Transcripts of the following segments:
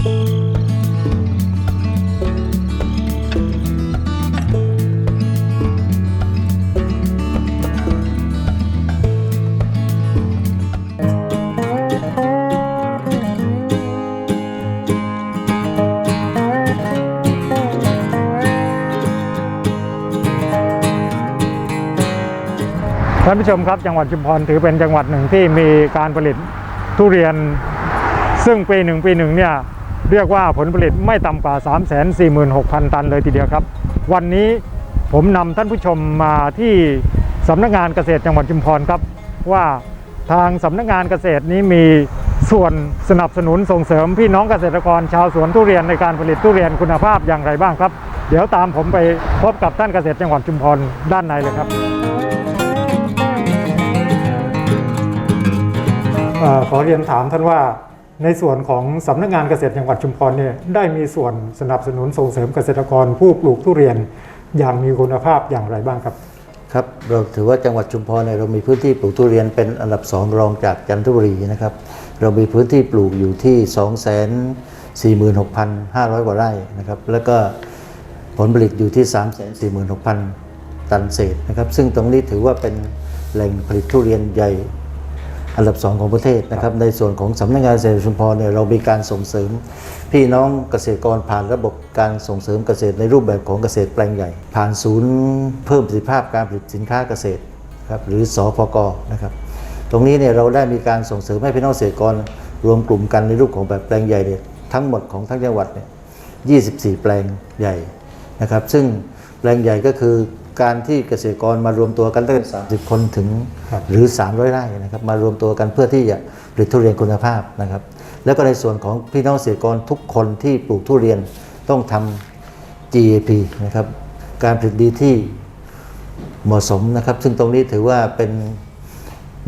ท่านผู้ชมครับจังหวัดชุมพรถือเป็นจังหวัดหนึ่งที่มีการผลิตทุเรียน ซึ่งปีหนึ่งปีหนึ่งเนี่ย เรียกว่าผลผลิตไม่ต่ำกว่า 3 4 6 0 0 0 ตันเลยทีเดียวครับ วันนี้ผมนำท่านผู้ชมมาที่สำนักงานเกษตรจังหวัดชุมพรครับ ว่าทางสำนักงานเกษตรนี้มีส่วนสนับสนุนส่งเสริมพี่น้องเกษตรกรชาวสวนทุเรียนในการผลิตทุเรียนคุณภาพอย่างไรบ้างครับ เดี๋ยวตามผมไปพบกับท่านเกษตรจังหวัดชุมพรด้านในเลยครับอขอเรียนถามท่านว่า ในส่วนของสำนักงานเกษตรจังหวัดชุมพรเนี่ยได้มีส่วนสนับสนุนส่งเสริมเกษตรกรผู้ปลูกทุเรียนอย่างมีคุณภาพอย่างไรบ้างครับ ครับเราถือว่าจังหวัดชุมพรเนี่ยเรามีพื้นที่ปลูกทุเรียนเป็นอันดับสองรองจากจันทบุรีนะครับ เรามีพื้นที่ปลูกอยู่ที่ 2 4 6 5 0 0 กว่าไร่นะครับ แล้วก็ผลผลิตอยู่ที่ 3 4 6 0 0 0 ตันเศษนะครับ ซึ่งตรงนี้ถือว่าเป็นแหล่งผลิตทุเรียนใหญ่ อันดับสองของประเทศนะครับในส่วนของสำนักงานเกษตรชุมพรเนี่ยเรามีการส่งเสริม พี่น้องเกษตรกรผ่านระบบการส่งเสริมเกษตรในรูปแบบของเกษตรแปลงใหญ่ ผ่านศูนย์เพิ่มประสิทธิภาพการผลิตสินค้าเกษตรครับหรือสพกนะครับตรงนี้เนี่ยเราได้มีการส่งเสริมให้พี่น้องเกษตรกรรวมกลุ่มกันในรูปของแบบแปลงใหญ่เนี่ยทั้งหมดของทั้งจังหวัดเนี่ย24 แปลงใหญ่นะครับซึ่งแปลงใหญ่ก็คือ การที่เกษตรกรมารวมตัวกันตั้งแต่30คนถึงครับหรือ 300ไร่นะครับมารวมตัวกันเพื่อที่จะผลิตทุเรียนคุณภาพนะครับ แล้วก็ในส่วนของพี่น้องเกษตรกรทุกคนที่ปลูกทุเรียนต้องทำ GAP นะครับการผลิตดีที่เหมาะสมนะครับ ซึ่งตรงนี้ถือว่าเป็น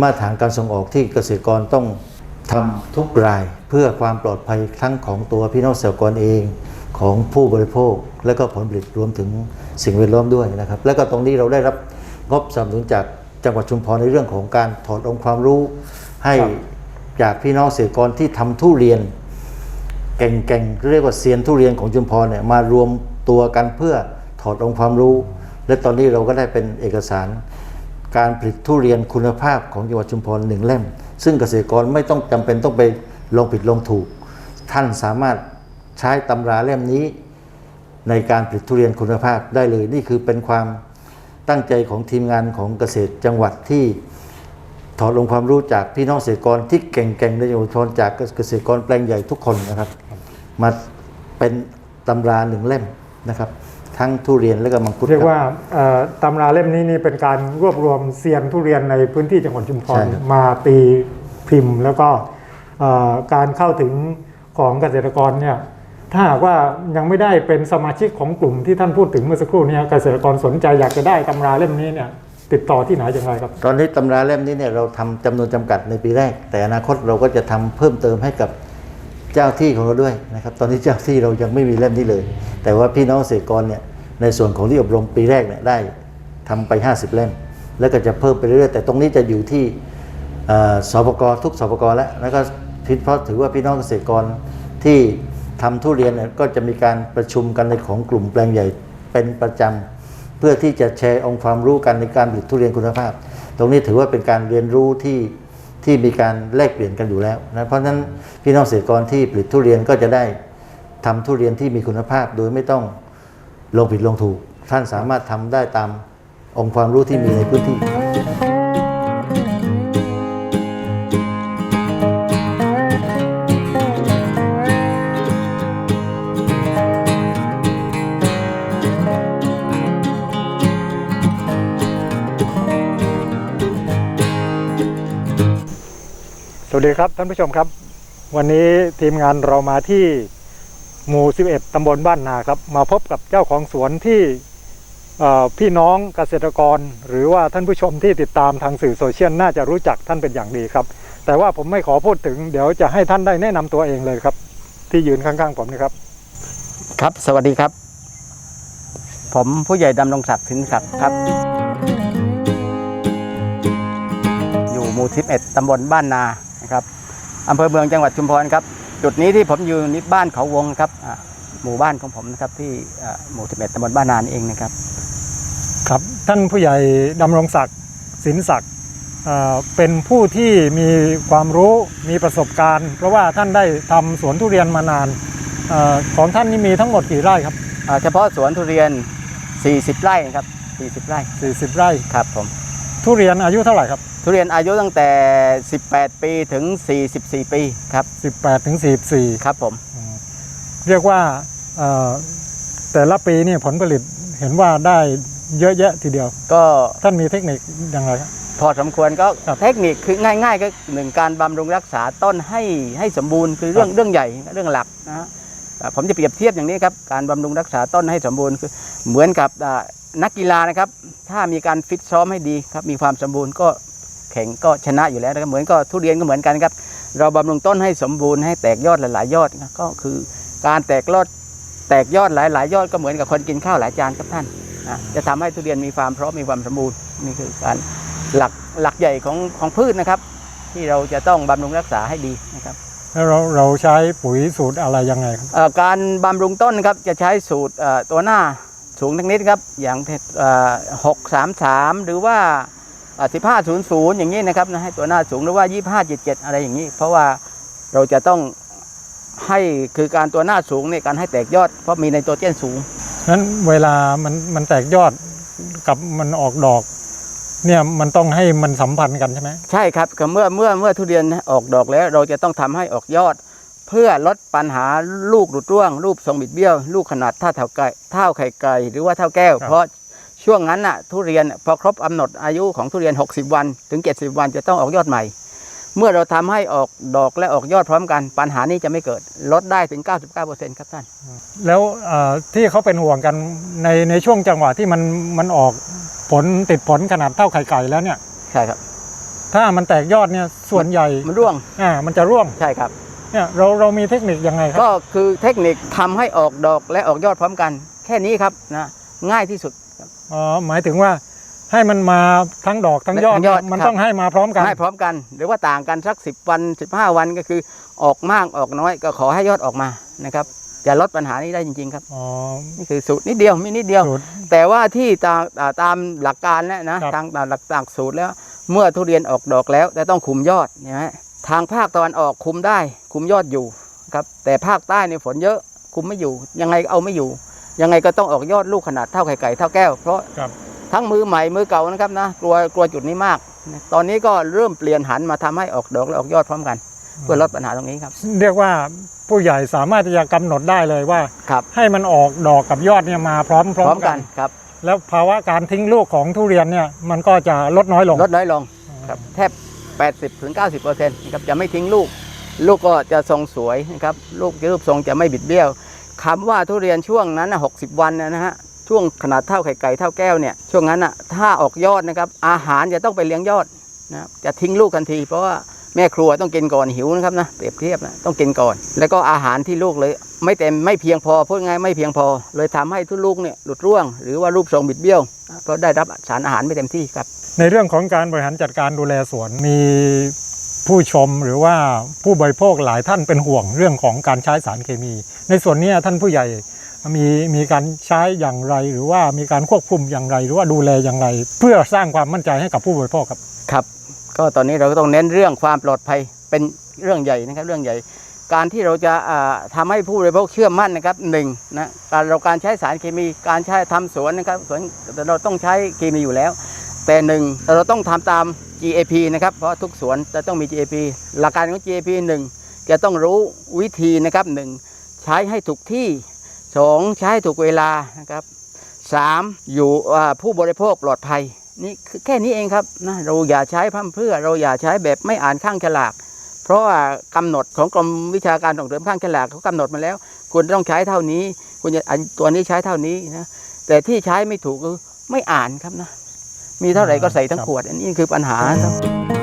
มาตรฐานการส่งออกที่เกษตรกรต้องทำทุกรายเพื่อความปลอดภัยทั้งของตัวพี่น้องเกษตรกรเอง ของผู้บริโภค และก็ผลผลิตรวมถึงสิ่งแวดล้อมด้วยนะครับ และก็ตรงนี้เราได้รับงบสนับสนุนจากจังหวัดชุมพรในเรื่องของการถอดองค์ความรู้ให้ครับจากพี่น้องเกษตรกรที่ทำทุเรียนเก่งๆเรียกว่าเซียนทุเรียนของชุมพรเนี่ยมารวมตัวกันเพื่อถอดองค์ความรู้ และตอนนี้เราก็ได้เป็นเอกสาร การผลิตทุเรียนคุณภาพของจังหวัดชุมพรหนึ่งเล่ม ซึ่งเกษตรกรไม่ต้องจำเป็นต้องไปลงผิดลงถูก ท่านสามารถ ใช้ตำราเล่มนี้ ในการผลิตทุเรียนคุณภาพได้เลย นี่คือเป็นความตั้งใจของทีมงานของเกษตรจังหวัดที่ถอดลงความรู้จากพี่น้องเกษตรกรที่เก่งๆในจังหวัดชุมพรจากเกษตรกรแปลงใหญ่ทุกคนนะครับ มาเป็นตำราหนึ่งเล่มนะครับ ทั้งทุเรียนและก็มังคุดเรียกคบว่าเอ่อตำราเล่มนี้นี่เป็นการรวบรวมเซียนทุเรียนในพื้นที่จังหวัดชุมพรใช่ครับมาตีพิมพ์ แล้วก็เอ่อการเข้าถึงของเกษตรกรเนี่ย ถ้าหากว่ายังไม่ได้เป็นสมาชิกของกลุ่มที่ท่านพูดถึงเมื่อสักครู่นี้เกษตรกรสนใจอยากจะได้ตำราเล่มนี้เนี่ยติดต่อที่ไหนอย่างไรครับ ตอนนี้ตำราเล่มนี้เนี่ยเราทำจำนวนจำกัดในปีแรก แต่อนาคตเราก็จะทำเพิ่มเติมให้กับเจ้าที่ของเราด้วยนะครับตอนนี้เจ้าที่เรายังไม่มีเล่มนี้เลย แต่ว่าพี่น้องเกษตรกรเนี่ยในส่วนของที่อบรมปีแรกเนี่ยได้ทำไป 50 เล่ม แล้วก็จะเพิ่มไปเรื่อยๆแต่ตรงนี้จะอยู่ที่สปกทุกสปกแล้วแล้วก็พิเพราะถือว่าพี่น้องเกษตรกรที่ ทำทุเรียนก็จะมีการประชุมกันในของกลุ่มแปลงใหญ่เป็นประจำเพื่อที่จะแชร์องค์ความรู้กันในการผลิตทุเรียนคุณภาพ ตรงนี้ถือว่าเป็นการเรียนรู้ที่ที่มีการแลกเปลี่ยนกันอยู่แล้วนะเพราะฉะนั้นพี่น้องเกษตรกรที่ผลิตทุเรียนก็จะได้ทำทุเรียนที่มีคุณภาพ โดยไม่ต้องลงผิดลงถูก ท่านสามารถทำได้ตามองค์ความรู้ที่มีในพื้นที่ สวัสดีครับท่านผู้ชมครับ วันนี้ทีมงานเรามาที่หมู่ 11 ตำบลบ้านนาครับ มาพบกับเจ้าของสวนที่พี่น้องเกษตรกร หรือว่าท่านผู้ชมที่ติดตามทางสื่อโซเชียลน่าจะรู้จักท่านเป็นอย่างดีครับ แต่ว่าผมไม่ขอพูดถึงเดี๋ยวจะให้ท่านได้แนะนำตัวเองเลยครับ ที่ยืนข้างๆผมนะครับ ครับสวัสดีครับ ผมผู้ใหญ่ดำรงศักดิ์สินศักดิ์ครับ อยู่หมู่ 11 ตำบลบ้านนา นะครับอำเภอเมืองจังหวัดชุมพรครับจุดนี้ที่ผมอยู่นี่บ้านเขาวงครับอ่าหมู่บ้านของผมนะครับที่อ่าหมู่11ตำบลบ้านนานเองนะครับ ครับท่านผู้ใหญ่ดำรงศักดิ์สินศักดิ์เอ่อเป็นผู้ที่มีความรู้มีประสบการณ์ เพราะว่าท่านได้ทำสวนทุเรียนมานานเออของท่านนี่มีทั้งหมดกี่ไร่ครับอ่าเฉพาะสวนทุเรียน 40 ไร่นะครับ 40 ไร่ 40 ไร่ครับผม ทุเรียนอายุเท่าไหร่ครับ ทุเรียนอายุตั้งแต่ 18 ปีถึง 44 ปีครับ 18ถึง44 ครับผม เรียกว่าเอ่อแต่ละปีนี่ผลผลิตเห็นว่าได้เยอะแยะทีเดียว ก็ท่านมีเทคนิคอย่างไรครับพอสมควรก็ครับเทคนิคคือง่าย ๆ ก็หนึ่งการบำรุงรักษาต้นให้ให้สมบูรณ์คือเรื่องครับเรื่องใหญ่เรื่องหลักนะฮะอ่าผมจะเปรียบเทียบอย่างนี้ครับการบำรุงรักษาต้นให้สมบูรณ์คือเหมือนกับอ่า นักกีฬานะครับ ถ้ามีการฟิตซ้อมให้ดีครับมีความสมบูรณ์ก็แข่งก็ชนะอยู่แล้วนะครับเหมือนก็ทุเรียนก็เหมือนกันครับ เราบำรุงต้นให้สมบูรณ์ให้แตกยอดหลายๆ ยอดนะก็คือการแตกยอดแตกยอดหลายๆ ยอดก็เหมือนกับคนกินข้าวหลายจานครับท่านนะจะทำให้ทุเรียนมีความพร้อมมีความสมบูรณ์นี่คือการหลักหลักใหญ่ของของพืชนะครับ ที่เราจะต้องบำรุงรักษาให้ดีนะครับแล้วเราเราใช้ปุ๋ยสูตรอะไรยังไงครับเอ่อการบำรุงต้นนะครับจะใช้สูตรเอ่อตัวหน้า สูงทั้งนิดครับ อย่างหกสามสามหรือว่าสิบห้าศูนย์ศูนย์อย่างนี้นะครับนะให้ตัวหน้าสูงหรือว่ายี่ห้าเจ็ดเจ็ดอะไรอย่างนี้ เพราะว่าเราจะต้องให้คือการตัวหน้าสูงในยการให้แตกยอด เพราะมีไนโตรเจนสูงนั้นเวลามันมันแตกยอดกับมันออกดอกเนี่ยมันต้องให้มันสัมพันธ์กันใช่ไหมใช่ครับก็เมื่อเมื่อเมื่อทุเรียนออกดอกแล้ว เราจะต้องทำให้ออกยอดเพื่อลดปัญหาลูกหลุดร่วง รูปทรงบิดเบี้ยว ลูกขนาดเท่าเท่าไก่เท่าไข่ไก่หรือว่าเท่าแก้ว เพราะช่วงนั้นน่ะทุเรียนพอครบกำหนดอายุของทุเรียน 60 วันถึง 70 วันจะต้องออกยอดใหม่ เมื่อเราทำให้ออกดอกและออกยอดพร้อมกัน ปัญหานี้จะไม่เกิดลดได้ถึง 99%ครับท่าน แล้วเอ่อที่เขาเป็นห่วงกันในในช่วงจังหวะที่มันมันออกผลติดผลขนาดเท่าไข่ไก่แล้วเนี่ยใช่ครับ ถ้ามันแตกยอดเนี่ยส่วนใหญ่มันร่วงอ่ามันจะร่วงใช่ครับ เนี่ยเราเรามีเทคนิคยังไงครับ ก็คือเทคนิคทำให้ออกดอกและออกยอดพร้อมกัน แค่นี้ครับนะง่ายที่สุดอ๋อหมายถึงว่าให้มันมาทั้งดอกทั้งยอดทั้งยอดมันครับต้องให้มาพร้อมกันให้พร้อมกัน หรือว่าต่างกันสัก10วัน15วันก็คือออกมากออกน้อยก็ขอให้ยอดออกมานะครับจะลดปัญหานี้ได้จริง ๆ ครับอ๋อนี่คือสูตรนิดเดียวมีนิดเดียวสูตรแต่ว่าที่ตามอ่าตามหลักการแล้วนะครับทางตามหลักตามสูตรแล้ว เมื่อทุเรียนออกดอกแล้วแต่ต้องคุมยอดใช่ไหม ทางภาคตะวันออกคุมได้ คุมยอดอยู่ครับ แต่ภาคใต้ในยฝนเยอะคุมไม่อยู่ ยังไงเอาไม่อยู่ ยังไงก็ต้องออกยอดลูกขนาดเท่าไข่ไก่เท่าแก้ว เพราะครับทั้งมือใหม่มือเก่านะครับนะกลัวกลัวจุดนี้มากนะตอนนี้ก็เริ่มเปลี่ยนหันมาทำให้ออกดอกและออกยอดพร้อมกัน เพื่อลดปัญหาตรงนี้ครับ เรียกว่าผู้ใหญ่สามารถที่จะกำหนดได้เลยว่าครับให้มันออกดอกกับยอดเนี่ยมาพร้อมพพร้อร้อมมกักันนครับ แล้วภาวะการทิ้งลูกของทุเรียนเนี่ยมันก็จะลดน้อยลงลดน้อยลงครับแทบ 80ถึง90เปอร์เซ็นต์นะครับจะไม่ทิ้งลูก ลูกก็จะทรงสวยนะครับลูกรูปทรงจะไม่บิดเบี้ยวคำว่าทุเรียนช่วงนั้นนะ60 วันนะฮะช่วงขนาดเท่าไข่ไก่เท่าแก้วเนี่ยช่วงนั้นอะถ้าออกยอดนะครับอาหารจะต้องไปเลี้ยงยอดนะครับจะทิ้งลูกทันที เพราะว่า แม่ครัวต้องกินก่อนหิวนะครับนะเปรียบเทียบนะต้องกินก่อน แล้วก็อาหารที่ลูกเลย ไม่เต็มไม่เพียงพอพูดง่ายไม่เพียงพอ เลยทำให้ทุกลูกเนี่ยหลุดร่วง หรือว่ารูปทรงบิดเบี้ยวเพราะได้รับสารอาหารไม่เต็มที่ครับ ในเรื่องของการบริหารจัดการดูแลสวนมีผู้ชมหรือว่าผู้บริโภคหลายท่านเป็นห่วงเรื่องของการใช้สารเคมี ในส่วนเนี้ยท่านผู้ใหญ่มีมีการใช้อย่างไร หรือว่ามีการควบคุมอย่างไร หรือว่าดูแลอย่างไร เพื่อสร้างความมั่นใจให้กับผู้บริโภคครับครับ ก็ตอนนี้เราก็ต้องเน้นเรื่องความปลอดภัยเป็นเรื่องใหญ่นะครับเรื่องใหญ่ การที่เราจะทำาให้ผู้บริโภคเชื่อมั่นนะครับหนึ่งนะการเราการใช้สารเคมีการใช้ทำสวนนะครับสวนเราต้องใช้เคมีอยู่แล้ว แต่หนึ่งเราต้องทำตาม GAP นะครับเพราะทุกสวนจะต้องมี GAP หลักการของ GAP หนึ่งจะต้องรู้วิธีนะครับหนึ่งใช้ให้ถูกที่สองใช้ให้ถูกเวลานะครับสามอยู่ผู้บริโภคปลอดภัย นี่คือแค่นี้เองครับนะเราอย่าใช้พั่มเพื่อ เราอย่าใช้แบบไม่อ่านข้างฉลาก เพราะว่ากำหนดของกรมวิชาการส่งเสริมข้างฉลากเขากำหนดมาแล้ว คุณต้องใช้เท่านี้ คุณจะอันตัวนี้ใช้เท่านี้นะแต่ที่ใช้ไม่ถูกคือไม่อ่านครับนะมีเท่าไหร่ก็ใส่ทั้งขวด อันนี้คือปัญหาครับ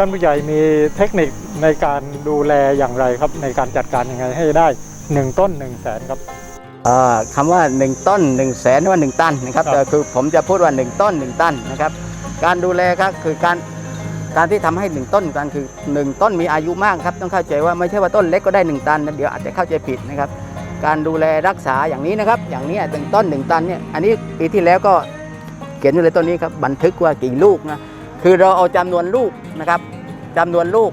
ท่านผู้ใหญ่มีเทคนิคในการดูแลอย่างไรครับ ในการจัดการยังไงให้ได้หนึ่งต้นหนึ่งแสนครับ เอ่อคำว่า 1 ต้น1 0 0 0 0แสนว่า 1 ตันนะครับครับ แต่คือผมจะพูดว่า 1 ต้น 1 ตันนะครับ การดูแลครับคือการการที่ทำให้ 1 ต้นตันคือ 1 ต้นมีอายุมากครับต้องเข้าใจว่าไม่ใช่ว่าต้นเล็กก็ได้ 1 ตันนะเดี๋ยวอาจจะเข้าใจผิดนะครับ การดูแลรักษาอย่างนี้นะครับ อย่างนี้หนึ่งต้น 1 ตันเนี่ยอันนี้ปีที่แล้วก็เขียนอยู่ในต้นนี้ครับบันทึกว่ากี่ลูกนะ คือเราเอาจำนวนลูกนะครับจำนวนลูก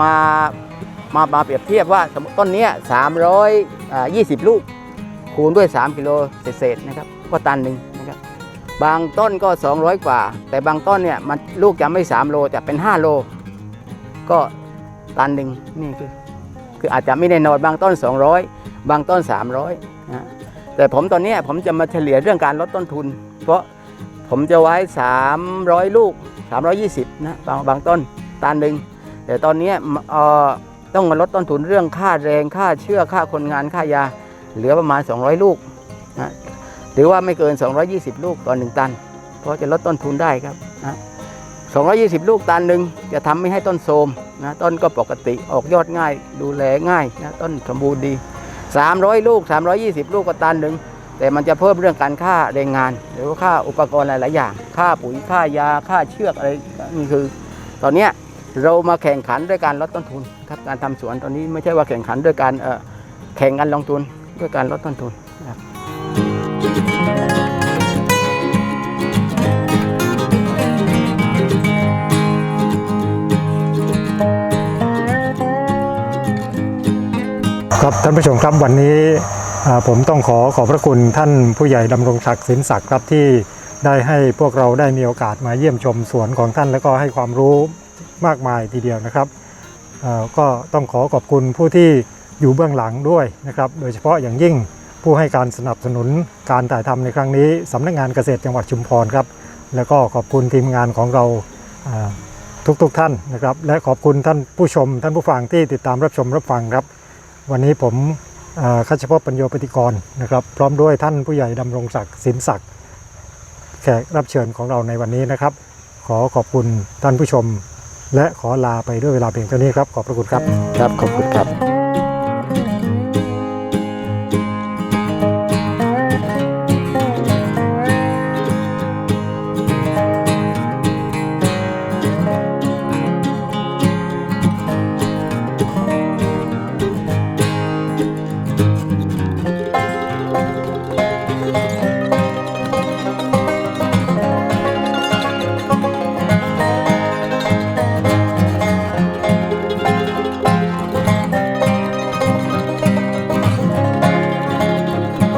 มามามาเปรียบเทียบว่าสมมติต้นเนี้อย320ลูก คูณด้วย 3 กิโลเศษๆนะครับก็ตันหนึ่งนะครับบางต้นก็ 200 กว่า แต่บางต้นเนี่ยมันลูกจะไม่ 3 โลจะเป็น 5 โล ก็ตันหนึ่งนี่คือคืออาจจะไม่แน่นอนบางต้น 200 บางต้น 300นะแต่ผมตอนนี้ผมจะมาเฉลี่ยเรื่องการลดต้นทุน เพราะผมจะไว้ 300 ลูก 320นะบางบางต้นตันหนึ่งแต่ตอนนี้ต้องมาลดต้นทุนเรื่องค่าแรงค่าเชื่อค่าคนงานค่ายา เหลือประมาณ 200 ลูกนะหรือว่าไม่เกิน 220 ลูกต่อ1ตัน เพราะจะลดต้นทุนได้ครับนะ220 ลูกตันหนึ่งจะทำไม่ให้ต้นโทมนะต้นก็ปกติออกยอดง่าย ดูแลง่ายนะต้นสมบูรณ์ดี 300 ลูก 320 ลูกก็ตันหนึ่ง แต่มันจะเพิ่มเรื่องการค่าแรงงาน หรือว่าค่าอุปกรณ์หลาย ๆ อย่าง ค่าปุ๋ยค่ายาค่าเชือกอะไรนี่คือ ตอนนี้เรามาแข่งขันด้วยการลดต้นทุนครับการทำสวนตอนนี้ไม่ใช่ว่าแข่งขันด้วยการแข่งกันลงทุนด้วยการลดต้นทุนครับครับท่านผู้ชมครับวันนี้ ผมต้องขอขอบพระคุณท่านผู้ใหญ่ดำรงศักดิ์สินศักดิ์ครับที่ได้ให้พวกเราได้มีโอกาสมาเยี่ยมชมสวนของท่าน แล้วก็ให้ความรู้มากมายทีเดียวนะครับอ่อก็ต้องขอขอบคุณผู้ที่อยู่เบื้องหลังด้วยนะครับ โดยเฉพาะอย่างยิ่งผู้ให้การสนับสนุนการถ่ายทำในครั้งนี้สำนักงานเกษตรจังหวัดชุมพรครับ แล้วก็ขอบคุณทีมงานของเราทุกๆทท่านนะครับ และขอบคุณท่านผู้ชมท่านผู้ฟังที่ติดตามรับชมรับฟังครับ วันนี้ผม คัชพจน์ปัญโยปฏิกรนะครับ พร้อมด้วยท่านผู้ใหญ่ดำรงศักดิ์สินศักดิ์แขกรับเชิญของเราในวันนี้นะครับ ขอขอบคุณท่านผู้ชม และขอลาไปด้วยเวลาเพียงเท่านี้ครับ ขอบพระคุณครับ ครับ ขอบคุณครับ